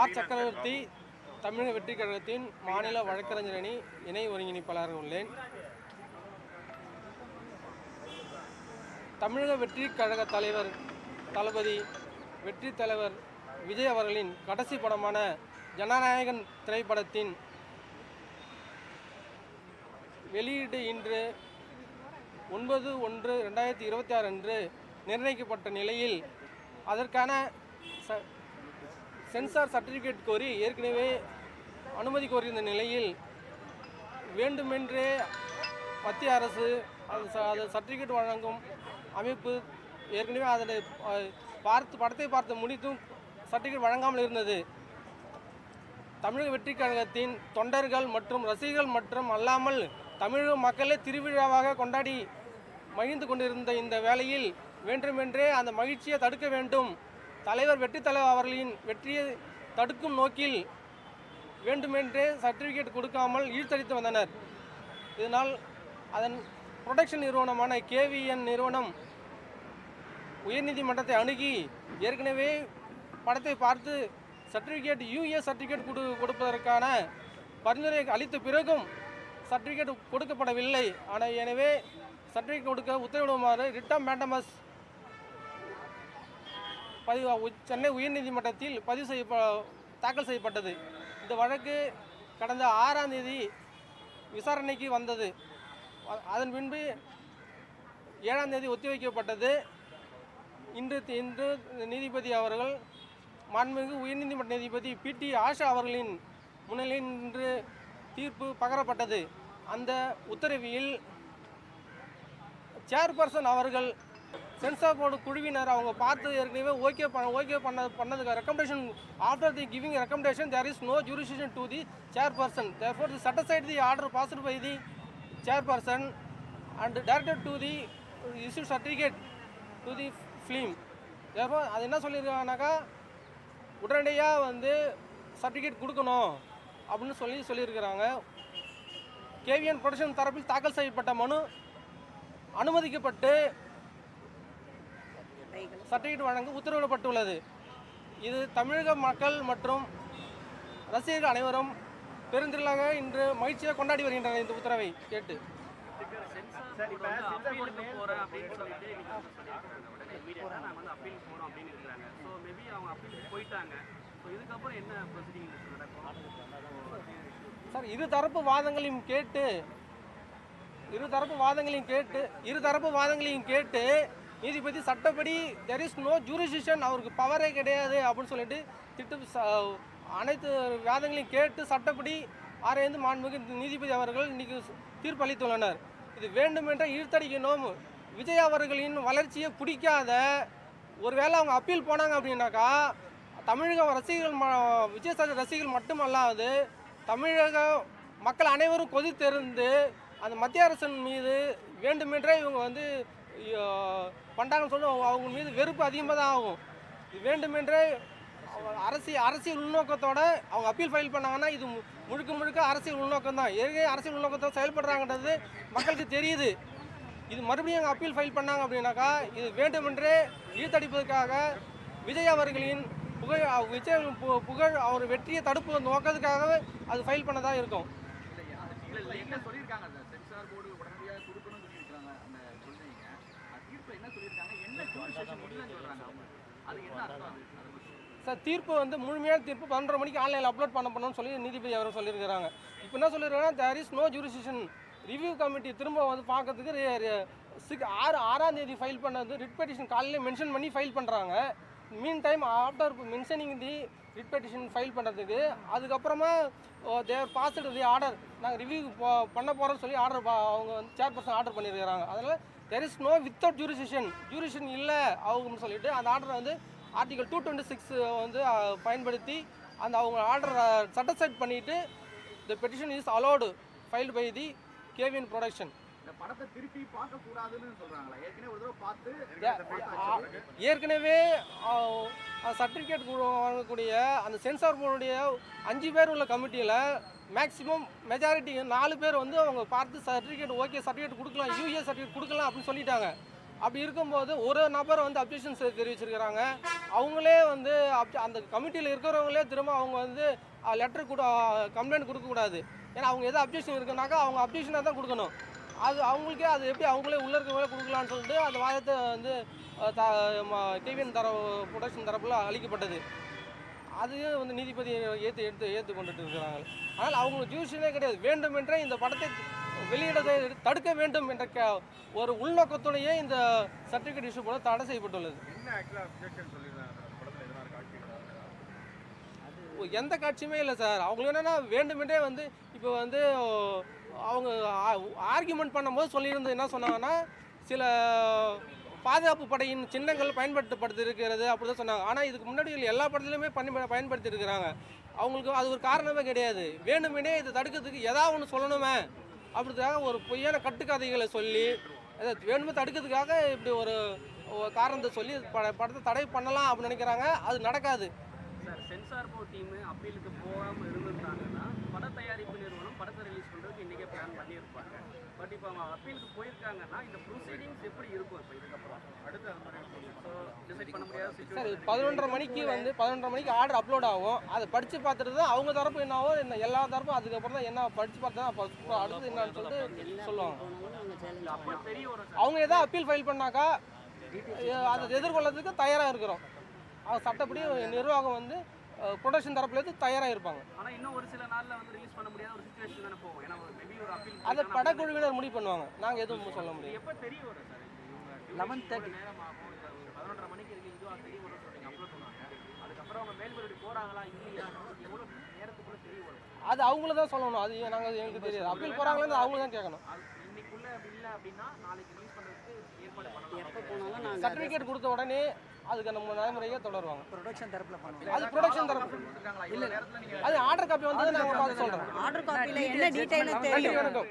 R சக்கரவர்த்தி தமிழக வெற்றி கழகத்தின் மாநில வழக்கறிஞர் அணி இணை ஒருங்கிணைப்பாளர் உள்ளேன். தமிழக வெற்றி கழக தலைவர் தளபதி வெற்றி தலைவர் விஜய் அவர்களின் கடைசி படமான ஜனநாயகன் திரைப்படத்தின் வெளியீடு இன்று ஒன்பது ஒன்று ரெண்டாயிரத்தி இருபத்தி ஆறு அன்று நிர்ணயிக்கப்பட்ட நிலையில் அதற்கான ச சென்சார் சர்டிஃபிகேட் கோரி ஏற்கனவே அனுமதி கோரியிருந்த நிலையில் வேண்டுமென்றே மத்திய அரசு அது அது சர்டிஃபிகேட் வழங்கும் அமைப்பு ஏற்கனவே அதில் பார்த்து படத்தை பார்த்து முடித்தும் சர்டிஃபிகேட் வழங்காமல் இருந்தது. தமிழக வெற்றி கழகத்தின் தொண்டர்கள் மற்றும் ரசிகர்கள் மற்றும் அல்லாமல் தமிழக மக்களே திருவிழாவாக கொண்டாடி மகிழ்ந்து கொண்டிருந்த இந்த வேளையில் வேண்டுமென்றே அந்த மகிழ்ச்சியை தடுக்க வேண்டும். தலைவர் வெற்றி தலைவர் அவர்களின் வெற்றியை தடுக்கும் நோக்கில் வேண்டுமென்றே சர்டிஃபிகேட் கொடுக்காமல் இழுத்தடித்து வந்தனர். இதனால் அதன் புரொடக்ஷன் நிறுவனமான கேவிஎன் நிறுவனம் உயர்நீதிமன்றத்தை அணுகி ஏற்கனவே படத்தை பார்த்து சர்டிஃபிகேட் யூஏ சர்டிஃபிகேட் கொடு கொடுப்பதற்கான பரிந்துரை அளித்த பிறகும் சர்டிஃபிகேட் கொடுக்கப்படவில்லை. ஆனால் எனவே சர்டிஃபிகேட் கொடுக்க உத்தரவிடுமாறு ரிட்டம் மேண்டமஸ் பதிவு சென்னை உயர்நீதிமன்றத்தில் பதிவு செய்ய தாக்கல் செய்யப்பட்டது. இந்த வழக்கு கடந்த ஆறாம் தேதி விசாரணைக்கு வந்தது. அதன் பின்பு ஏழாம் தேதி ஒத்திவைக்கப்பட்டது. இன்று இன்று நீதிபதி அவர்கள் மாண்புமிகு உயர்நீதிமன்ற நீதிபதி பிடி ஆஷா அவர்களின் முன்னிலையில் இன்று தீர்ப்பு பகரப்பட்டது. அந்த உத்தரவில் சேர்பர்சன் அவர்கள் சென்சார் போர்டு குழுவினர் அவங்க பார்த்து ஏற்கனவே ஓகே பண்ண ஓகே பண்ண பண்ணதுக்கு recommendation after the giving recommendation there is no jurisdiction to the chairperson therefore the set aside the order passed by the chairperson and directed to the issue certificate to the film therefore அது என்ன சொல்லியிருக்காங்கனாக்கா உடனடியாக வந்து certificate கொடுக்கணும் அப்படின்னு சொல்லி சொல்லியிருக்கிறாங்க. KVN production தரப்பில் தாக்கல் செய்யப்பட்ட மனு அனுமதிக்கப்பட்டு சர்டிஃபிகேட் வழங்க உத்தரவிடப்பட்டுள்ளது. இது தமிழக மக்கள் மற்றும் ரசிகர்கள் அனைவரும் பெருந்திரளாக இன்று மகிழ்ச்சியாக கொண்டாடி வருகின்றனர் இந்த உத்தரவை கேட்டு. சார் இரு தரப்பு வாதங்களையும் கேட்டு இரு தரப்பு வாதங்களையும் கேட்டு இரு தரப்பு வாதங்களையும் கேட்டு நீதிபதி சட்டப்படி தெர் இஸ் நோ ஜூரிசிஷன் அவருக்கு பவரே கிடையாது அப்படின்னு சொல்லிட்டு திட்டு அனைத்து வாதங்களையும் கேட்டு சட்டப்படி ஆராய்ந்து மாண்புமிகு நீதிபதி அவர்கள் இன்றைக்கி தீர்ப்பு அளித்துள்ளனர் இது வேண்டுமென்றால் இழுத்தடிக்கணும் விஜய் அவர்களின் வளர்ச்சியை பிடிக்காத ஒருவேளை அவங்க அப்பீல் போனாங்க அப்படின்னாக்கா தமிழக ரசிகர்கள் ம- விஜய் ரசிகர்கள் மட்டுமல்லாது தமிழக மக்கள் அனைவரும் கொதித்தெறிந்து அந்த மத்திய அரசின் மீது வேண்டுமென்றே இவங்க வந்து ஐயோ, பண்றாங்கன்னு சொல்லி அவங்க- அவங்க மீது வெறுப்பு அதிகமாக தான் ஆகும். இது வேண்டுமென்றே அரசியல் அரசியல் உள்நோக்கத்தோட அவங்க அப்பீல் ஃபைல் பண்ணாங்கன்னா இது மு- முழுக்க முழுக்க அரசியல் உள்நோக்கம் தான். ஏற்கனவே அரசியல் உள்நோக்கத்தோட செயல்படுறாங்கன்றது மக்களுக்கு தெரியுது. இது மறுபடியும் அவங்க அப்பீல் ஃபைல் பண்ணாங்க அப்படின்னாக்கா இது வேண்டுமென்றே இழுத்தடிப்பதற்காக விஜய் அவர்களின் புகழ் விஜய் பு- புகழ் அவர் வெற்றியை தடுப்பு நோக்கத்துக்காகவே அது ஃபைல் பண்ணதாக இருக்கும் இல்ல இல்ல என்ன சொல்லியிருக்காங்க அந்த சென்சார் போர்டு உடனடியாக கொடுக்கணும்னு சொல்லியிருக்காங்க அந்த சொல்றீங்க அது தீர்ப்பு என்ன சொல்லியிருக்காங்க. என்ன அவங்க. அது என்ன அர்த்தம் சார் தீர்ப்பு வந்து முழுமையான தீர்ப்பு பன்னெண்டரை மணிக்கு ஆன்லைனில் அப்லோட் பண்ண பண்ணணும்னு சொல்லி நீதிபதி அவர் சொல்லியிருக்கிறாங்க. இப்போ என்ன சொல்லியிருக்காங்கன்னா there is no jurisdiction review committee திரும்ப வந்து பார்க்கறதுக்கு சிக் ஆறு ஆறாம் தேதி ஃபைல் பண்ணது ரிட் பெட்டிஷன் காலையில் மென்ஷன் பண்ணி ஃபைல் பண்ணுறாங்க mean time after mentioning the writ petition file பண்ணுறதுக்கு அதுக்கப்புறமா தேர் பாஸ்டு தி ஆர்டர் நாங்கள் ரிவ்யூ பண்ண போகிறோம்னு சொல்லி ஆர்டர் அவங்க வந்து சேர்பர்சன் ஆர்டர் பண்ணியிருக்கிறாங்க. அதனால் there is no without jurisdiction jurisdiction இல்லை அவங்கன்னு சொல்லிட்டு அந்த ஆர்டரை வந்து ஆர்டிகல் டூ டுவெண்ட்டி சிக்ஸ் வந்து பயன்படுத்தி அந்த அவங்க ஆர்டரை சட்டிஸ்ஃபைட் பண்ணிவிட்டு the petition is allowed filed by the KVN production இந்த படத்தை திருப்பி பார்க்க கூடாதுன்னு சொல்றாங்களா. ஏற்கனவே ஒரு தடவை பார்த்து ஏற்கனவே சர்டிஃபிகேட் வழங்கக்கூடிய அந்த சென்சார் போர்டுடைய அஞ்சு பேர் உள்ள கமிட்டியில் மேக்ஸிமம் மெஜாரிட்டி நாலு பேர் வந்து அவங்க பார்த்து சர்டிஃபிகேட் ஓகே சர்டிஃபிகேட் கொடுக்கலாம் யூஏ சர்டிஃபிகேட் கொடுக்கலாம் அப்படின்னு சொல்லிட்டாங்க. அப்படி இருக்கும்போது ஒரு நபர் வந்து அப்ஜெக்ஷன்ஸ் தெரிவிச்சிருக்கிறாங்க. அவங்களே வந்து அந்த கமிட்டியில் இருக்கிறவங்களே திரும்ப அவங்க வந்து லெட்டர் கூட கம்ப்ளைண்ட் கொடுக்கக்கூடாது. ஏன்னா அவங்க எதாவது அப்ஜெக்ஷன் இருக்குனாக்கா அவங்க அப்ஜெக்ஷனாக தான் கொடுக்கணும். அது அவங்களுக்கே அது எப்படி அவங்களே உள்ள இருக்கவங்களே கொடுக்கலான்னு சொல்லிட்டு அந்த வாதத்தை வந்து டிவிஎன் தர ப்ரொடக்ஷன் தரப்புல அளிக்கப்பட்டது. அதையும் வந்து நீதிபதி ஏற்று எடுத்து ஏற்று கொண்டுட்டு இருக்கிறாங்க. ஆனால் அவங்க ஜூஷனே கிடையாது. வேண்டுமென்றே இந்த படத்தை வெளியிடதை தடுக்க வேண்டும் என்ற க- ஒரு உள்நோக்கத்துடைய இந்த சர்டிஃபிகேட் இஷ்யூ போல தடை செய்யப்பட்டுள்ளது. எந்த காட்சியுமே இல்லை சார். அவங்க என்னன்னா வேண்டுமென்றே வந்து இப்போ வந்து அவங்க ஆர்கியூமெண்ட் பண்ணும்போது சொல்லியிருந்தது என்ன சொன்னாங்கன்னா சில பாதுகாப்பு படையின் சின்னங்கள் பயன்படுத்தப்படுத்திருக்கிறது அப்படி தான் சொன்னாங்க. ஆனால் இதுக்கு முன்னாடி எல்லா படத்துலையுமே பண்ணி பயன்படுத்தியிருக்கிறாங்க. அவங்களுக்கு அது ஒரு காரணமே கிடையாது. வேணுமெனே இதை தடுக்கிறதுக்கு ஏதாவது ஒன்று சொல்லணுமே. அப்படிக்காக ஒரு பொய்யான கட்டுக்கதைகளை சொல்லி அதை வேணுமே தடுக்கிறதுக்காக இப்படி ஒரு ஒரு காரணத்தை சொல்லி பட- படத்தை தடை பண்ணலாம் அப்படின்னு நினைக்கிறாங்க. அது நடக்காது. சார் சென்சார் போர்ட் டீம் அப்பீலுக்கு போகாமல் இருந்திருந்தாங்கன்னா பட தயாரிப்பு நிறுவனம் படத்தை ரிலீஸ் பண்ணுறதுக்கு இன்றைக்கே பிளான் பண்ணியிருப்பாங்க. பட் இப்போ அவங்க அப்பீலுக்கு போயிருக்காங்கன்னா இந்த ப்ரொசீடிங்ஸ் எப்படி இருக்கும் இப்போ இதுக்கப்புறம்? அடுத்து ஸோ டிசைட் பண்ண முடியாத சார் பதினொன்றரை மணிக்கு வந்து பதினொன்றரை மணிக்கு ஆர்டர் அப்லோட் ஆகும். அதை படித்து பார்த்துட்டு தான் அவங்க தரப்பு என்னவோ என்ன எல்லா தரப்பும் அதுக்கப்புறம் தான் என்ன படித்து பார்த்து தான் அப்ப அடுத்தது என்னன்னு சொல்லிட்டு சொல்லுவாங்க. அவங்க ஏதாவது அப்பீல் ஃபைல் பண்ணாக்கா அதை எதிர்கொள்ளறதுக்கு தயாராக இருக்கிறோம். சட்டப்படி நிர்வாகம் வந்து ப்ரொடக்ஷன் தரப்புலேருந்து தயாராக இருப்பாங்க ஆனால் இன்னும் ஒரு சில நாளில் வந்து ரிலீஸ் பண்ண முடியாத ஒரு சுச்சுவேஷன் தானே போகும். ஏன்னா மேபி ஒரு அப்பீல் அதை படக்குழுவினர் முடிவு பண்ணுவாங்க. நாங்கள் எதுவும் சொல்ல முடியாது. எப்போ தெரிய வரும் சார்? லெவன் தேர்ட்டி நேரம் ஆகும் பதினொன்றரை மணிக்கு இருக்கு இதுவாக தெரிய வரும் சொல்றீங்க. அப்லோட் பண்ணுவாங்க அதுக்கப்புறம் அவங்க மேல்முறையீடு போகிறாங்களா இல்லையா? எவ்வளோ நேரத்துக்குள்ள தெரிய வரும்? அது அவங்கள தான் சொல்லணும். அது நாங்கள் எங்களுக்கு தெரியாது. அப்பீல் போகிறாங்களேன்னு அவங்கள தான் கேட்கணும். இன்னைக்குள்ள அப்படி இல்லை அப்படின்னா நாளைக்கு ரிலீஸ் பண்ணுறதுக்கு ஏற்பாடு பண்ணலாம். சர்டிஃபிகேட் கொடுத்த உடனே அதுக்கு நம்ம நடைமுறையே தொடருவாங்க. ப்ரொடக்ஷன் தரப்பில் பண்ணுவோம். அது ப்ரொடக்ஷன் தரப்பு. இல்லை. அது ஆர்டர் காப்பி வந்து நாங்கள் பார்த்து சொல்கிறோம் ஆர்டர் காப்பியில் என்ன டீட்டெயிலும் நன்றி தெரியும்.